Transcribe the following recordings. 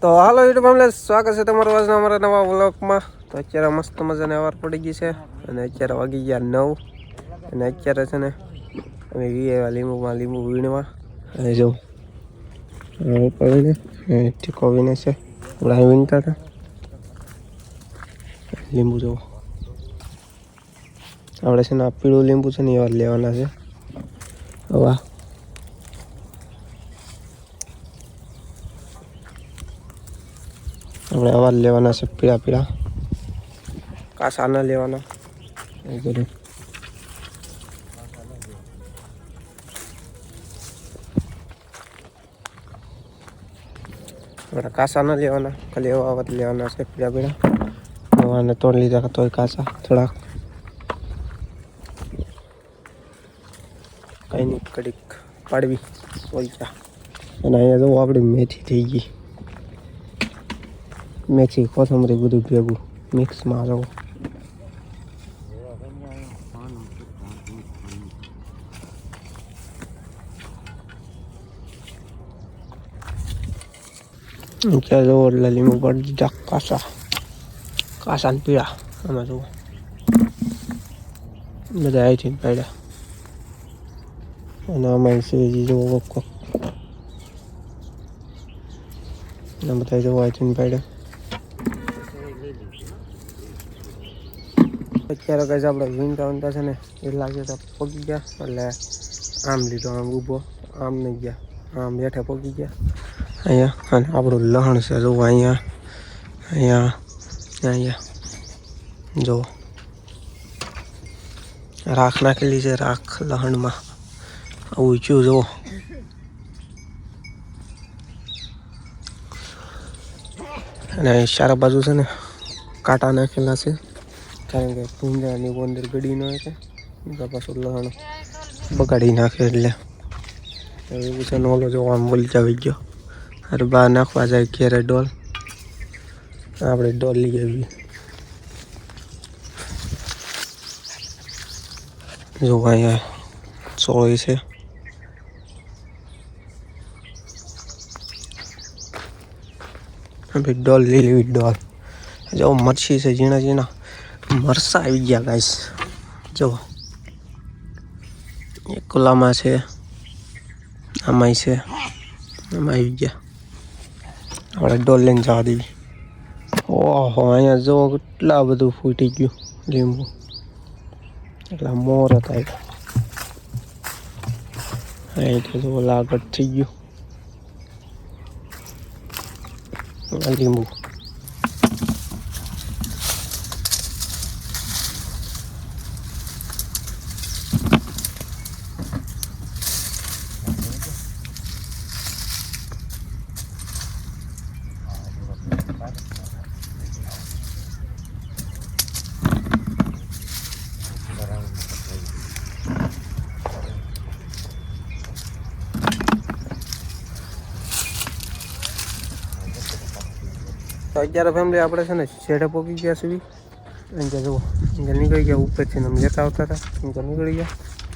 તો હાલો યુટ્યુબ અમને સ્વાગત છે તમારું આજના અમારા નવા વ્લોગમાં. તો અત્યારે મસ્ત મજાની અવાર પડી ગઈ છે અને અત્યારે વાગી ગયા નવ. અને અત્યારે છે ને, અમે વી લીંબુમાં લીંબુ વીણવા. અને જો વીણે છે. વીણતા હતા. લીંબુ જુઓ આપણે છે ને આ પીળું લીંબુ છે ને એવા લેવાના છે. વાહ આપણે અવાજ લેવાના છે પીળા પીળા. કાસા ના લેવાના. એવું બધું. આપણે કાસા ના લેવાના ખાલી એવા અવાજ લેવાના છે પીળા પીળા. હવાને તોડ લીધા તોય કાસા થોડાક. કઈ નહીં કડીક પાડવી બોલતા. અને અહીંયા જો આપણી મેથી થઈ ગઈ. મેથી કોથમરી બધું ભેગું, મિક્સમાં રહો. ત્યાં જુઓ એટલે લીંબુ પડી દીધા, કાસા. કાસા ને પીળા, આમાં જુઓ. બધા અહીંથી પડ્યા. અને આમાં શિવજી જુઓ કોક અને બધા જુઓ અહીંથી પડ્યા. અત્યારે કઈ આપણે વીંટા વીંટા છે ને એ લાગે તો પગી ગયા, એટલે આમ લીધો, આમ ઊભો, આમ નહીં ગયા, આમ બેઠે પગી ગયા. અહીંયા, અને આપણું લહણ છે, જુઓ અહીંયા અહીંયા અહીંયા, જુઓ. રાખ નાખેલી છે, રાખ લહણમાં. આવું ઈચ્છ્યું જુઓ. અને ચારે બાજુ છે ને, કાંટા નાખેલા છે. કારણ કે ભૂંજાની અંદર ગડી ન હોય તો પાછું લહણ બગાડી નાખે એટલે. એવું છે નોલો જોવા આમ બોલી આવી ગયો. અરે બહાર નાખવા જાય ઘેરે ડોલ. આપણે ડોલ લઈ આવી જો અહીંયા સોય છે. આપણે ડોલ લઈ લેવી ડોલ. જો મરસી છે ઝીણા ઝીણા. મરસા આવી ગયા ગાઈસ જો એક કુલામાં છે. આમાંય છે. આમાં આવી ગયા. આપણે ડોલ લઈને જવા દેવી. ઓહો, અહીંયા જો કેટલા બધું ફૂટી ગયું. લીંબુ. એટલા મોર હતા એક તો જો લાગત થઈ ગયું. લીંબુ. તો અત્યારે ફેમિલી આપણે છે ને છેડે પહોંચી ગયા સુધી અહીંયા જુઓ, અહીંયા નીકળી ગયા, ઉપરથી આમ લેતા આવતા હતા. અહીંયા નીકળી ગયા.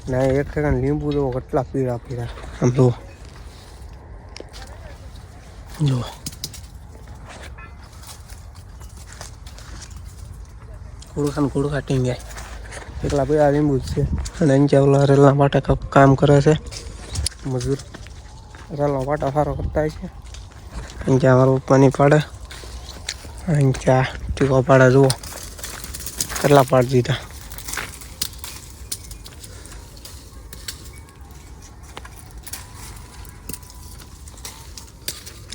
ને એક ઠેકાને લીંબુ જુઓ, કેટલા પીળા પીળા. આમ જુઓ. જુઓ. કુડખા ને કુડખા ટીંગાય એટલા પીળા લીંબુ છે. અને અહીંયા ઓલા રેલના માટે કામ કરે છે. મજૂર. રેલનો પાટા સારો કરતા છે. અહીંયા પાણી પપ્પાની પાડે અહીંયા ટીકો પાડે જુઓ. કેટલા પાડી દીધા.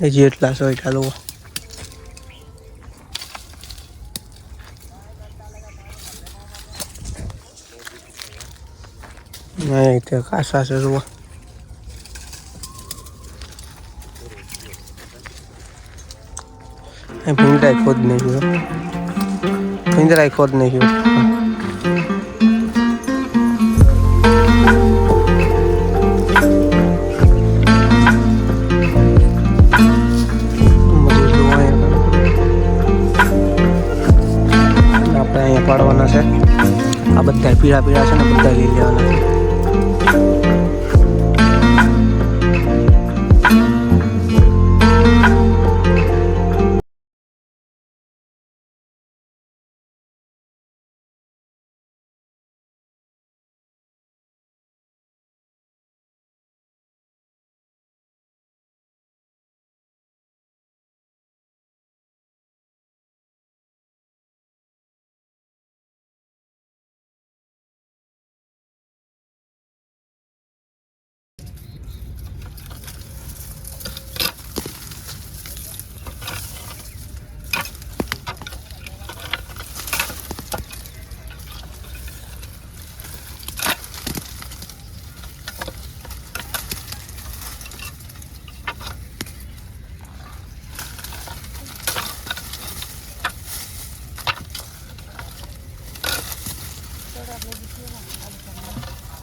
હજી એટલા સોયટા જુઓ કાસા છે જુઓ. ખોદ નહીં ગયો ખોદ નહીં ગયો આપણે અહીંયા પાડવાના છે. આ બધા પીળા પીળા છે ને, બધા લઈ લેવાના છે.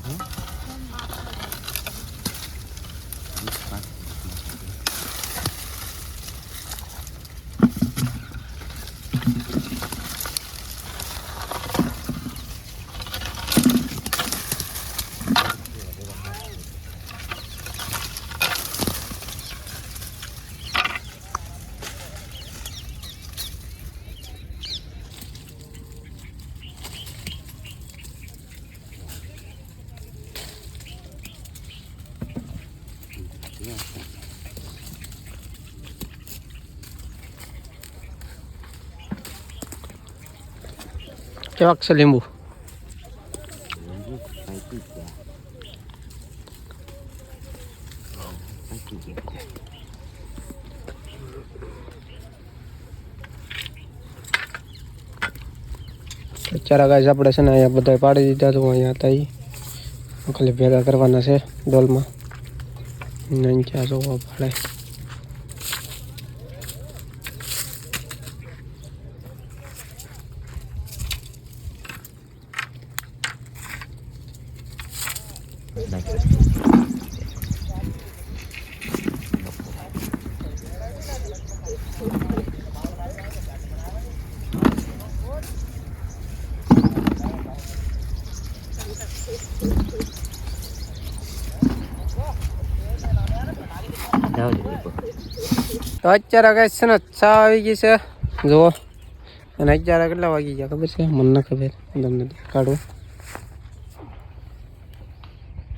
응? કેવાક છે લીંબુ ચારા ગાય આપણે છે ને અહીંયા બધા પાડી દીધા તો અહીંયા હતા એ ખાલી ભેગા કરવાના છે ડોલમાં ને અહીંયા જોવા પડે જાઓ તો અત્યારે ગાય છે ને ચા આવી ગઈ છે. જુઓ. અને અત્યારે કેટલા વાગી ગયા ખબર છે? મને ખબર. તમને દેખાડું.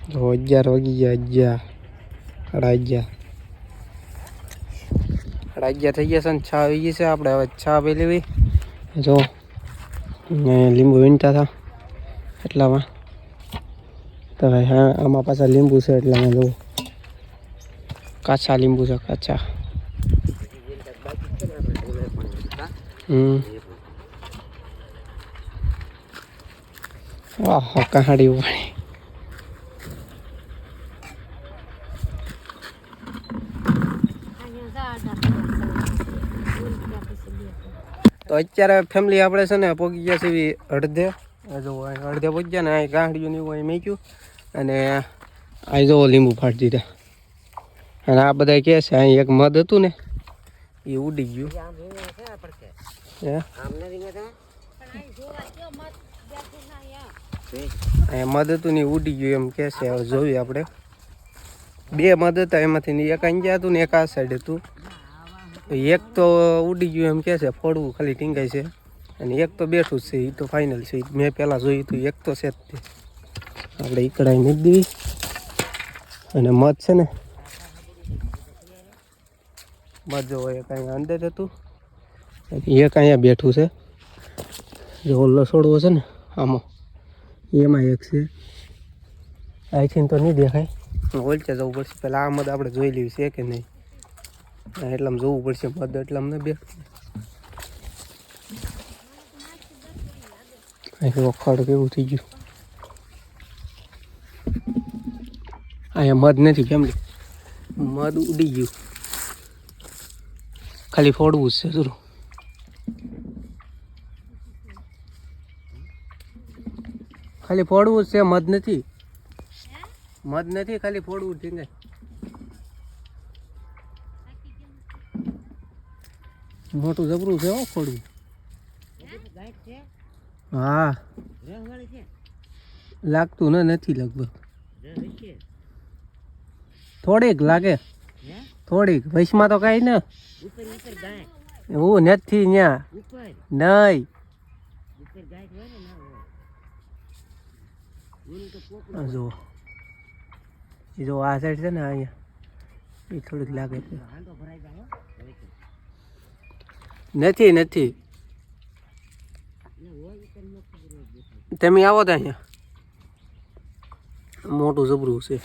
જો અગિયાર વાગી ગયા, અગિયાર. સાડા અગિયાર સાડા અગિયાર થઈ ગયા છે ને ચા આવી ગઈ છે. આપણે હવે ચા પી લેવી. જો ને લીંબુ વીણતા હતા એટલામાં. તો હા, આમાં પાછા લીંબુ છે એટલામાં, જુઓ. કાચા લીંબુ છે, કાચા. આહ કહાડી વાળી તો અત્યારે ફેમિલી આપણે છે ને પહોંચી ગયા છે એવી અડધે. જો અડધે પહોંચી ગયા ને અહીં ગાંઠિયું ને એવું મેક્યું. અને આ જો લીંબુ ફાટી દીધા. અને આ બધા કહે છે, અહીં એક મધ હતું ને, એ ઉડી ગયું. આમ ને ઉડી ગયું એમ કે છે, હવે જોયું આપણે. બે મદદ એમાંથી એક અહીંયા હતું ને એક આ સાઈડ હતું. એક તો ઉડી ગયું એમ કહે છે, ફોડવું ખાલી ટીંગાય છે. અને એક તો બેઠું છે એ તો ફાઇનલ છે. મેં પહેલાં જોયું હતું, એક તો છે જ તે. આપણે ઈકડાઈ નહીં દેવી અને મધ છે ને. મધ જો કાંઈ અંદર હતું. એક અહીંયા બેઠું છે. જો ઓલો છોડવો છે ને, આમાં. એમાં એક છે. અહીંથી તો નહીં દેખાય. ઓલચે જવું પડશે. પહેલાં આ મધ આપણે જોઈ લેવી છે કે નહીં. એટલામાં જોવું પડશે મધ એટલામાં અમને બે. અહીં વખાડ કેવું થઈ ગયું. અહીંયા મધ નથી ફેમલી મધ ઉડી ગયું. ખાલી ફોડવું જ છે જરૂર ખાલી ફોડવું છે, મધ નથી. મધ નથી, ખાલી ફોડવું જ મોટું જબરું છે ફોડવું. હા. લાગતું ને, નથી લગભગ. થોડીક લાગે. થોડીક. વૈશમાં તો કાંઈ ને. એવું નથી ત્યાં નહીં. આ જો એ જો આ સાઈડ છે ને અહીંયા. એ થોડીક લાગે છે. નથી નથી. તમે આવો તો અહીંયા. મોટું જબરું છે.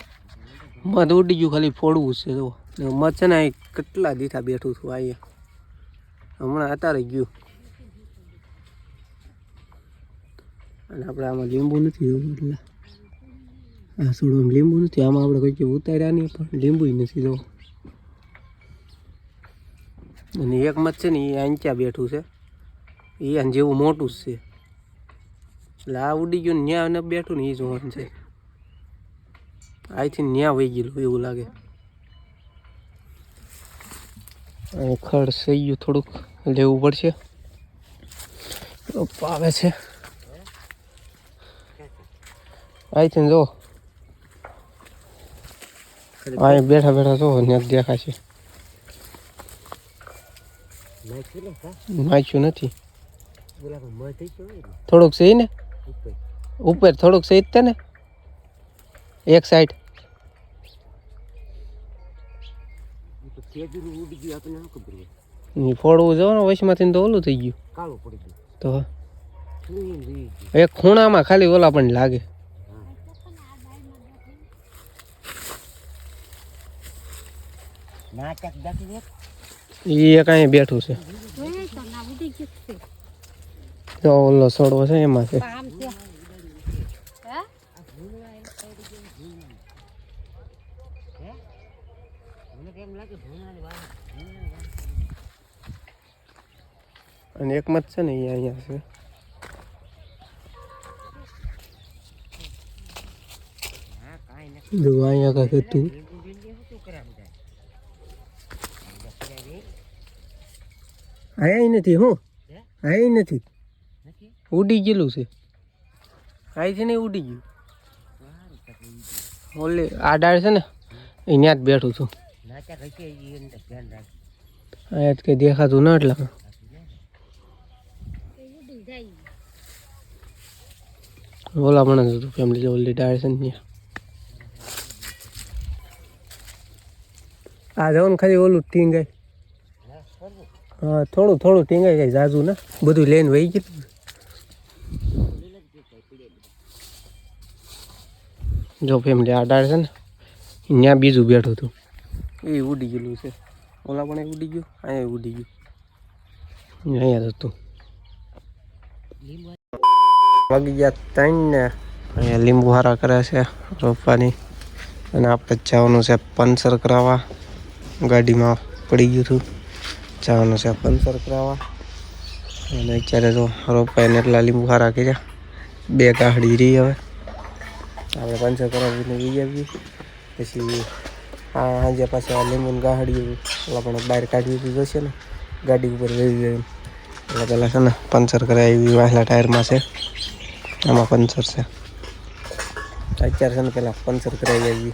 મધ ઉડી ગયું ખાલી ફોડવું છે જો મત મધ છે ને અહીં કેટલા દીઠા બેઠું છું અહીંયા. હમણાં અત્યારે ગયું. અને આપણે આમાં લીંબુ નથી જોવું એટલે. આ સોડવામાં લીંબુ નથી, આમાં આપણે કંઈક ઉતાર્યા નહીં, પણ લીંબુ નથી જોવું. અને એક મત છે ને એ આંચ્યા બેઠું છે. એ આને જેવું મોટું જ છે. એટલે આ ઉડી ગયું ને ન્યા બેઠું ને એ જોવાનું છે. અહીંથી ન્યા વહી ગયેલું, એવું લાગે. ખડ સહી ગયું થોડુંક. લેવું પડશે. આવે છે. અહીંથી જો. અહીં બેઠા બેઠા જો ત્યાં દેખાશે. નાખ્યું નથી. થોડુંક સહી ને? ઉપર થોડુંક સહી જ ને? એક સાઈડ એ ઉડી ગયું આપણે ખબર ફોડવું જો ને વચમાંથી તો ઓલું થઈ ગયું. કાળું પડી ગયું. તો એક ખૂણામાં ખાલી ઓલા પણ લાગે. એ એક બેઠું છે. જો ઓલો છોડવો છે એમાં છે મને કેમ લાગે ભૂનાની વાત અને એક મત છે ને એ અહીંયા છે હા કાંઈ નથી જો અહીંયા કાંઈક હતું લીંબુ લીંબુ શું કરે બધા અહીંયા નથી હું હે? અહીંયા નથી નથી ઉડી ગયેલું છે અહીંથી નહીં ઉડી ગયું સારું તકલીફ ઓલી આ ડાળ છે ને એ ત્યાં જ બેઠું છું ના ચાક હશે એ અંદર ધ્યાન રાખ અહીંયા જ કંઈ દેખાતું ના એટલા ઓલા પણ જ હતું ફેમિલી ઓલી ડાળ છે ને ત્યાં. આ જવાનું ખાલી ઓલું ટીંગાય. હા થોડું થોડું ટીંગાય કઈ જાજુ ને. બધું લઈને વહી ગયું જો ફેમિલી આ ડાળ છે ને ત્યાં બીજું બેઠું હતું એ ઉડી ગયેલું છે. ઓલા પણ એ ઉડી ગયું અહીંયા ઉડી ગયું. અહીંયા જ હતું. વાગી ગયા ત્રણ ને અહીંયા લીંબુ હારા કરે છે રોપવાની. અને આપણે જવાનું છે પંચર કરાવવા. ગાડીમાં પડી ગયું હતું. જવાનું છે પંચર કરાવવા. અને અત્યારે તો રોપાઈને એટલા લીંબુ હારા કર્યા. બે કાહડી રહી હવે. આપણે પંચર કરાવીને લઈ આવીએ. પછી આ સાંજે પાછા આ લીંબુની ગાહડી ઓલા પણ બહાર કાઢવી તો જશે ને. ગાડી ઉપર ગઈ એટલે પહેલાં છે ને પંચર કરાવી વાહલા ટાયરમાં છે. આમાં પંચર છે. અત્યારે છે ને પેલા પંચર કરાવી આવી.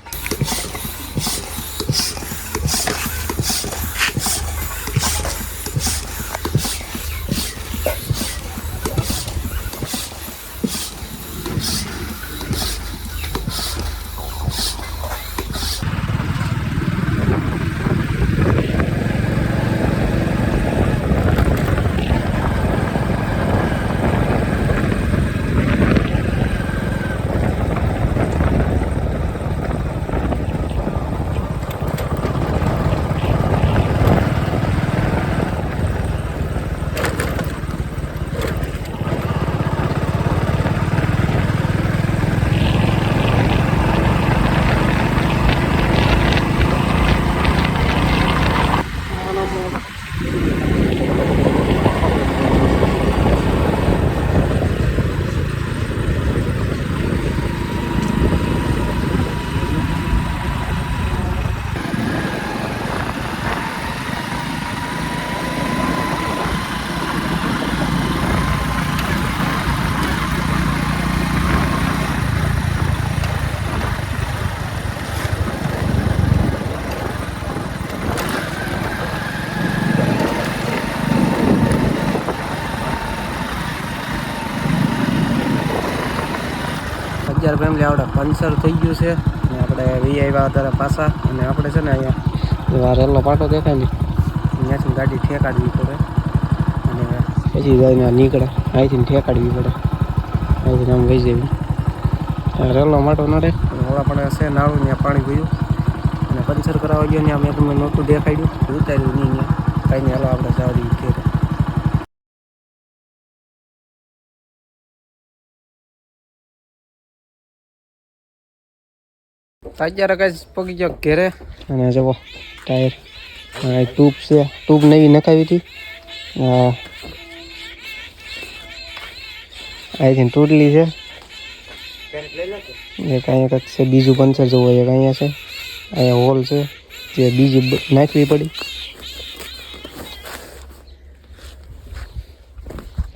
અત્યારે ફેમિલી આપણે પંચર થઈ ગયું છે. અને આપણે વી આવ્યા અત્યારે પાછા. અને આપણે છે ને અહીંયા રેલનો પાટો દેખાય ને અહીંયાથી ગાડી ઠેકાડવી પડે. અને પછી જઈને નીકળે. અહીંથી ઠેકાડવી પડે. અહીંથી આમ વહી જવી. રેલનો માટો નડે હવે આપણે છે નાળું ત્યાં પાણી ગયું અને પંચર કરાવવા ગયો ત્યાં મેં તમને નહોતું દેખાડ્યું. ઉતાર્યું નહીં ત્યાં કાંઈ નહીં, હાલો આપણે જાવી ઘેરે અત્યારે કઈ પગી ગયો ઘેરે. અને જવો ટાયર. ટ્યુબ છે. ટ્યુબ નવી નખાવી હતી. અહીંથી તૂટલી છે. એ કાંઈ કંઈક છે, બીજું પંચર જવું એક અહીંયા છે. અહીંયા હોલ છે, જે બીજી નાખવી પડી.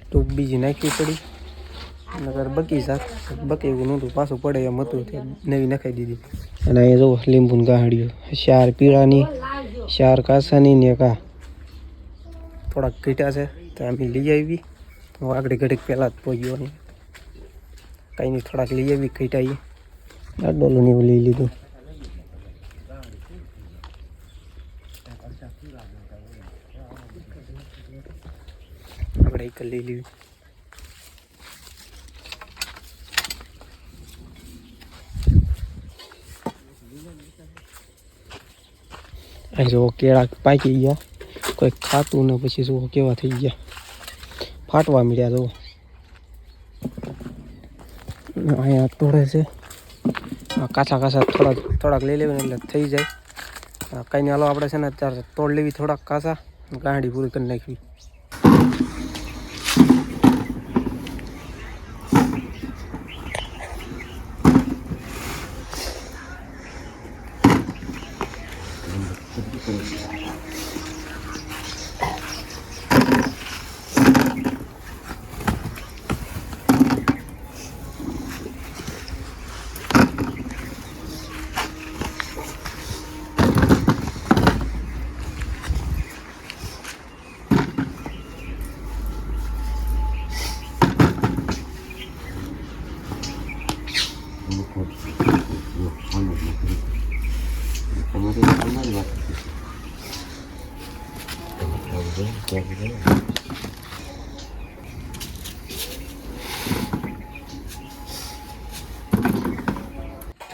ટૂંક બીજી નાખવી પડી. નગર બકી શાક બકી એવું નહોતું. પાછું પડે એમ હતું તે નવી નખાઈ દીધી. અને અહીંયા જુઓ લીંબુની ગાહડીઓ શાર પીળાની શાર કાસાની ને કા થોડાક ઘીટા છે તો અમે લઈ આવી. હું આગળ ઘડીક પહેલાં જ પહોંચ્યો નહીં કંઈ નહીં થોડાક લઈ આવી ઘીટા એ ડોલું ને એવું લઈ લીધું. આપણે એક લઈ લીધું. અહીં જો કેળા પાકી ગયા. કોઈ ખાતું ને પછી જુઓ કેવા થઈ ગયા. ફાટવા મળ્યા જુઓ. અહીંયા તોડે છે. કાચા કાચા થોડાક થોડાક લઈ લેવાને એટલે થઈ જાય. કંઈ નહીં હાલો આપણે છે ને અત્યારે તોડ લેવી થોડાક કાચા. ગાંડી પૂરી કરી નાખવી. તો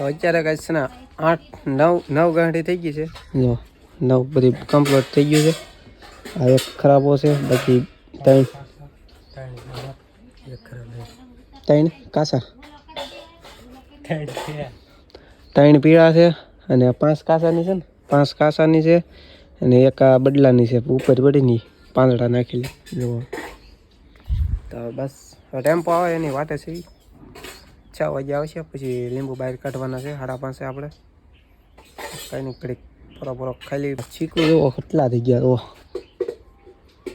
અત્યારે કાંઈ છે ને આઠ નવ નવ ગાંઠી થઈ ગઈ છે. જો નવ બધી કમ્પ્લીટ થઈ ગયું છે. આ એક ખરાબો છે બાકી ત્રણ. ત્રણ કાસા. ત્રણ પીળા છે. અને પાંચ કાસાની છે ને, પાંચ કાસાની છે અને એક આ બદલાની છે, ઉપર પડીની પાંદડા નાખેલી. જુઓ. તો બસ ટેમ્પો આવે, એની વાતે છે. છ વાગે આવશે, પછી લીંબુ બહાર કાઢવાના છે સાડા પાંચે આપણે. કંઈ નહીં, ઘડીક પરો પૂરો ખાલી ચીકુ જુઓ, કેટલા થઈ ગયા, જુઓ.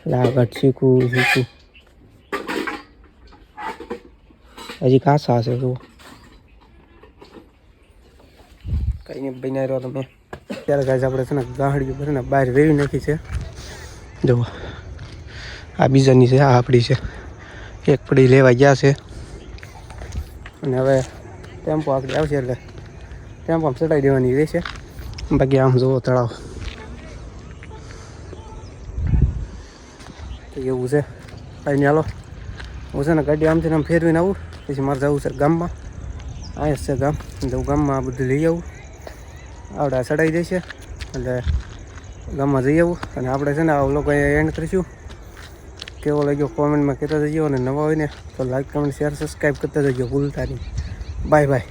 લાગટ ચીકુ ચીકુ હજી કાસા છે જુઓ. કંઈ નહીં બન્યા રહ્યો તમે. ત્યારે કાંઈ આપણે છે ને ગાહડીઓ ભરીને બહાર વેરી નાખી છે. જુઓ, આ બીજાની છે, આ આપણી છે. એક પડી લેવા ગયા છે. અને હવે ટેમ્પો આગળ આવશે એટલે ટેમ્પો આમ ચડાવી દેવાની રહેશે. બાકી આમ જુઓ તળાવ. એવું છે. કાંઈ હાલો, હું છે ને ગાડી આમથી ને આમ ફેરવીને આવું, પછી મારે જવું છે ગામમાં. આ છે ગામ જવું ગામમાં આ બધું લઈ આવું. આવડે ચડાવી દેશે એટલે ગામમાં જઈ આવું. અને આપણે છે ને આ લોકો એન્ડ કરીશું. કેવો લાગ્યો કોમેન્ટમાં કહેતા જજો. અને નવા હોય ને તો લાઈક કમેન્ટ શેર સબસ્ક્રાઈબ કરતા જજો. ભૂલતા નહીં. Bye bye